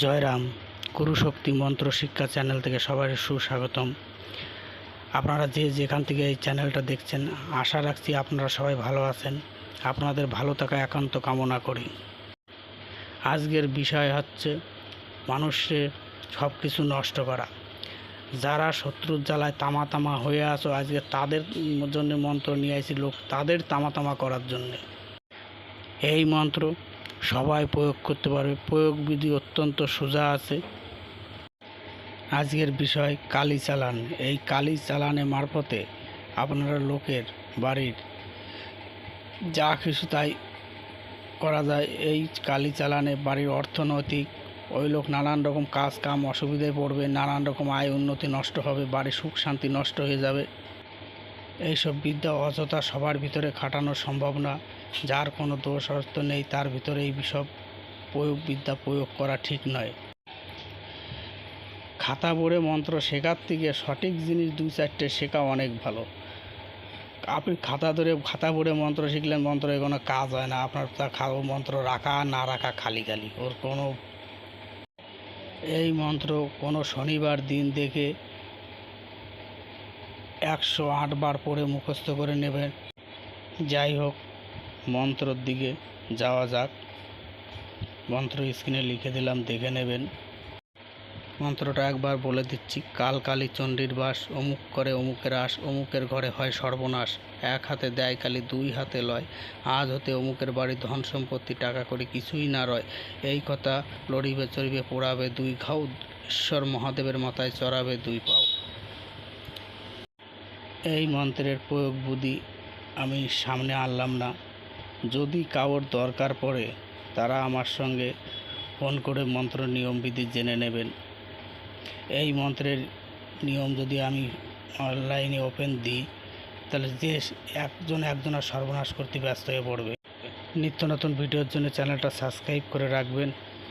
জয়রাম গুরুশক্তি মন্ত্র শিক্ষা চ্যানেল থেকে সবাই সুস্বাগতম। আপনারা যে যেখান থেকে এই চ্যানেলটা দেখছেন, আশা রাখছি আপনারা সবাই ভালো আছেন। আপনাদের ভালো থাকা একান্ত কামনা করি। আজকের বিষয় হচ্ছে মানুষের সব কিছু নষ্ট করা। যারা শত্রুর জ্বালায় তামা তামা হয়ে আছো, আজকে তাদের জন্য মন্ত্র নিয়ে আসি লোক, তাদের তামা তামা করার জন্যে। এই মন্ত্র সবাই প্রয়োগ করতে পারবে। প্রয়োগ বিধি অত্যন্ত সোজা আছে। আজকের বিষয় কালি চালান। এই কালি চালানে মারফতে আপনারা লোকের বাড়ির যা কিছু তাই করা যায়। এই কালি চালানে বাড়ির অর্থনৈতিক, ওই লোক নানান রকম কাজ কাম অসুবিধায় পড়বে, নানান রকম আয় উন্নতি নষ্ট হবে, বাড়ির সুখ শান্তি নষ্ট হয়ে যাবে। এইসব বিদ্যা অযথা সবার ভিতরে খাটানো সম্ভব না। যার কোনো দোষ অর্থ নেই, তার ভিতরে এই সব প্রয়োগ বিদ্যা প্রয়োগ করা ঠিক নয়। খাতা পড়ে মন্ত্র শেখার থেকে সঠিক জিনিস দুই চারটে শেখা অনেক ভালো। আপনি খাতা ধরে, খাতা পড়ে মন্ত্র শিখলেন, মন্ত্র কোনো কাজ হয় না। আপনার তা খাও মন্ত্র রাখা, না রাখা খালি খালি ওর কোনো এই মন্ত্র কোনো শনিবার দিন দেখে একশো আটবার পড়ে মুখস্থ করে নেবেন। যাই হোক, মন্ত্রর দিকে যাওয়া যাক। মন্ত্র স্ক্রিনে লিখে দিলাম, দেখে নেবেন। মন্ত্রটা একবার বলে দিচ্ছি, কাল কালী চণ্ডীর বাস, অমুক করে অমুকের আস, অমুকের ঘরে হয় সর্বনাশ। এক হাতে দেয় কালী, দুই হাতে লয়। আজ হতে অমুকের বাড়ি ধন সম্পত্তি, টাকা করে কিছুই না রয়। এই কথা লড়িবে চড়িবে, পোড়াবে দুই ঘাউ, ঈশ্বর মহাদেবের মাথায় চড়াবে দুই পাও। এই মন্ত্রের প্রয়োগ বুদ্ধি আমি সামনে আনলাম না। যদি কারোর দরকার পড়ে, তারা আমার সঙ্গে ফোন করে মন্ত্র নিয়মবিধি জেনে নেবেন। এই মন্ত্রের নিয়ম যদি আমি অনলাইনে ওপেন দিই, তাহলে দেশ একজন একজনের সর্বনাশ করতে ব্যস্ত হয়ে পড়বে। নিত্য নতুন ভিডিওর জন্য চ্যানেলটা সাবস্ক্রাইব করে রাখবেন।